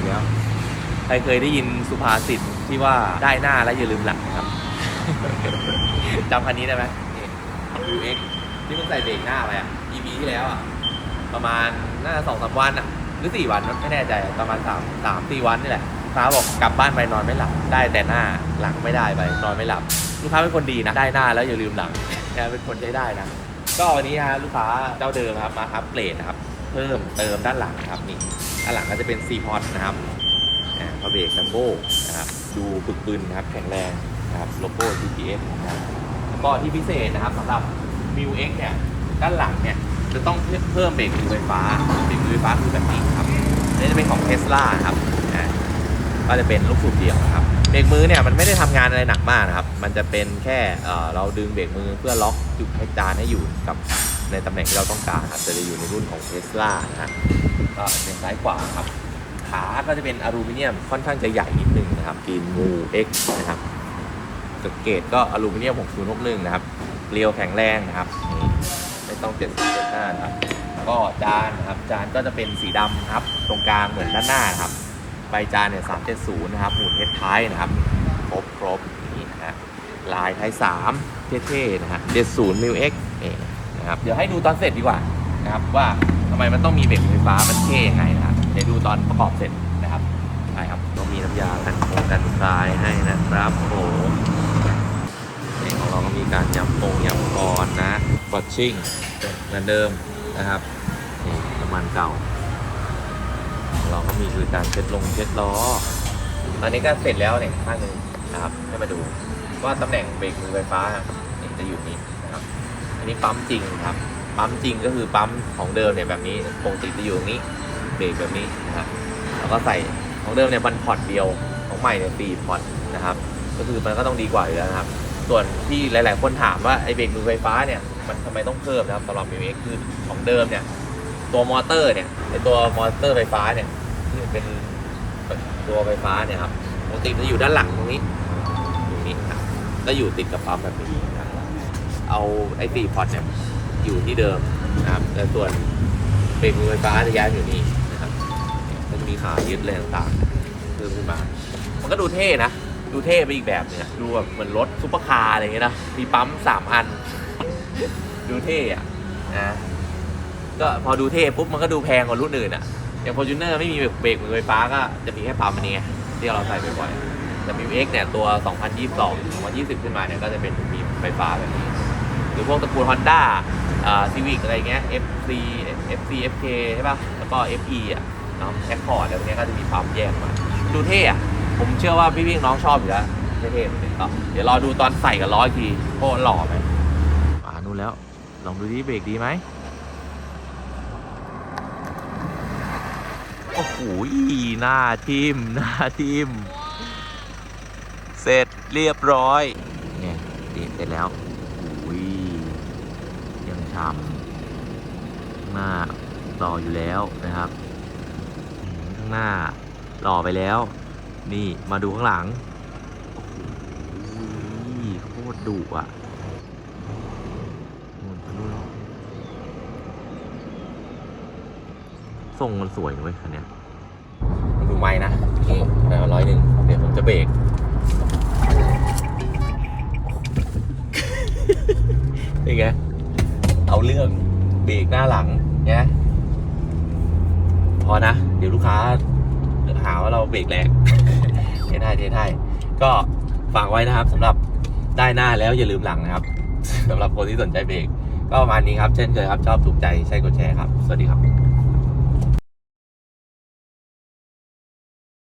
อีกแล้ว ใครเคยได้ยินสุภาษิตที่ว่าได้หน้าแล้วอย่าลืมหลังครับ จำคันนี้ได้ไหมนี่ UX ที่มึงใส่เบรกหน้าไปอะ EP ที่แล้วอะ ประมาณน่าจะสองสามวันอะ หรือสี่วันไม่แน่ใจประมาณสามสามสี่วันนี่แหละลูกค้าบอกกลับบ้านไปนอนไม่หลับ ได้แต่หน้าหลังไม่ได้ไปนอนไม่หลับ ลูกค้าเป็นคนดีนะได้หน้าแล้วอย่าลืมหลังแกเป็นคนใช้ได้นะ ก็วันนี้ฮะลูกค้าเจ้าเดิมครับมาอัปเกรดนะครับ เพิ่มเติมด้านหลังครับนี่ด้านหลังก็จะเป็น C p o t นะครับอ่าพระเบรกจัมโบ้นะครับดูปึกปืนนะครับแข็งแรงนะครับโลโก้ GPS นะครับแล้วก็ที่พิเศษนะครับสำหรับ m u X เอ็กเนี่ยด้านหลังเนี่ยจะต้องเพิ่มเบรกมือไฟฟ้าเบรกมือไฟฟ้าคือแบบนี้ครับนี่จะเป็นของ Tesla นะครับอ่าก็จะเป็นลูกสูบเดียวนะครับเบรกมือเนี่ยมันไม่ได้ทำงานอะไรหนักมากนะครับ มันจะเป็นแค่เอ่อเราดึงเบรกมือเพื่อล็อกจุดให้จานให้อยู่กับ ในตำแหน่งที่เราต้องการครับจะได้อยู่ในรุ่นของ Tesla นะฮะก็เป็นซ้ายขวาครับขาก็จะเป็นอลูมิเนียมค่อนข้างจะใหญ่นิดนึงนะครับกีนมู X นะครับสเกตก็อลูมิเนียม 6061 นะครับเกลียวแข็งแรงนะครับไม่ต้องเปลี่ยนสีเปลี่ยนหน้านะครับก็จานนะครับจานก็จะเป็นสีดำครับ ตรงกลางเหมือนด้านหน้าครับใบจานเนี่ย 370 นะครับหมุนเฮดท้ายนะครับ ครบครบนี่นะฮะลายท้าย 3 เท่ๆนะฮะ70มิล X นี่ นะครับ เดี๋ยวให้ดูตอนเสร็จดีกว่านะครับว่าทำไมมันต้องมีเบรกไฟฟ้ามันเท่ยังไงนะครับเดี๋ยวดูตอนประกอบเสร็จนะครับใช่ครับต้องมีน้ำยากันโคงกันคลายให้นะครับโอ้นี่ของเราก็มีการยำโป่งยำกรนะบอชชิ่งเหมือนเดิมนะครับนี่น้ำมันเก่า เราก็มีคือการเช็ดลงเช็ดล้ออันนี้ก็เสร็จแล้วเนี่ยข้างหนึ่งนะครับให้มาดูว่าตำแหน่งเบรกมือไฟฟ้าจะอยู่นี้นะครับ อันนี้ปั๊มจริงครับ ปั๊มจริงก็คือปั๊มของเดิมเนี่ยแบบนี้ปกติจะอยู่ตรงนี้เบรกแบบนี้นะครับแล้วก็ใส่ของเดิมเนี่ยมันพอร์ตเดียวของใหม่เนี่ยสี่พอร์ตนะครับ ก็คือมันก็ต้องดีกว่าอยู่แล้วนะครับ ส่วนที่หลาย ๆ คนถามว่าไอ้เบรกมือไฟฟ้าเนี่ยมันทำไมต้องเพิ่มนะครับสำหรับ MX คือของเดิมเนี่ยตัวมอเตอร์เนี่ยไอ้ตัวมอเตอร์ไฟฟ้าเนี่ยที่เป็นตัวไฟฟ้าเนี่ยครับปกติจะอยู่ด้านหลังตรงนี้ตรงนี้ครับก็อยู่ติดกับปั๊มแบบนี้นะ เอาไอ้สี่พอร์ตเนี่ยอยู่ที่เดิมนะครับแต่ส่วนเบรกมือไฟฟ้าจะย้ายอยู่นี่นะครับเนี่ยก็จะมีขายึดอะไรต่างๆเพิ่มขึ้นมา มันก็ดูเท่นะ ดูเท่ไปอีกแบบหนึงอะดูแบบเหมือนรถซุปเปอร์คาร์อะไรเงี้ยนะมีปั๊มสามอัน ดูเท่อะนะก็พอดูเท่ปุ๊บมันก็ดูแพงกว่ารุ่นอื่นอะอย่าง Fortuner ไม่มีเบรกมือไฟฟ้าก็จะมีแค่ปั๊มอันนี้ที่เราใส่บ่อยๆแต่ M X เนี่ยตัว 2022 2020 ขึ้นมาเนี่ยก็จะเป็นมีไฟฟ้าแบบนี้ หรือพวกตระกูล Honda อ่า Civic อะไรเงี้ย FC FC FK ใช่ป่ะ แล้วก็ FE อะเนาะ Accord อะไรพวกเนี้ยก็จะมีปั๊มแยกมาดูเท่อะผมเชื่อว่าพี่พี่น้องชอบอยู่แล้วเท่ๆเหมือนกันก็เดี๋ยวรอดูตอนใส่กับล้ออีกทีโอ้หล่อไหมอ่านู่นแล้ว ลองดูดิเบรกดีไหมโอ้โหหน้าทิมหน้าทิมเสร็จเรียบร้อยเนี่ยดีเสร็จแล้ว ยังช้ำข้างหน้าหล่ออยู่แล้วนะครับ ข้างหน้าหล่อไปแล้ว นี่มาดูข้างหลังโคตรดุอะนู่นไปนู่นแล้วทรงมันสวยเว้ยคันนี้ยมาดูไม้นะนี่ไปมาร้อยหนึ่งเดี๋ยวผมจะเบรกเป็นไง เรื่องเบรกหน้าหลังเนี่ยพอนะ เดี๋ยวลูกค้าหาว่าเราเบรกแรงเทได้เทได้ก็ฝากไว้นะครับสำหรับได้หน้าแล้วอย่าลืมหลังนะครับสำหรับคนที่สนใจเบรกก็ประมาณนี้ครับ เช่นเคยครับชอบถูกใจใช่กดแชร์ครับ สวัสดีครับ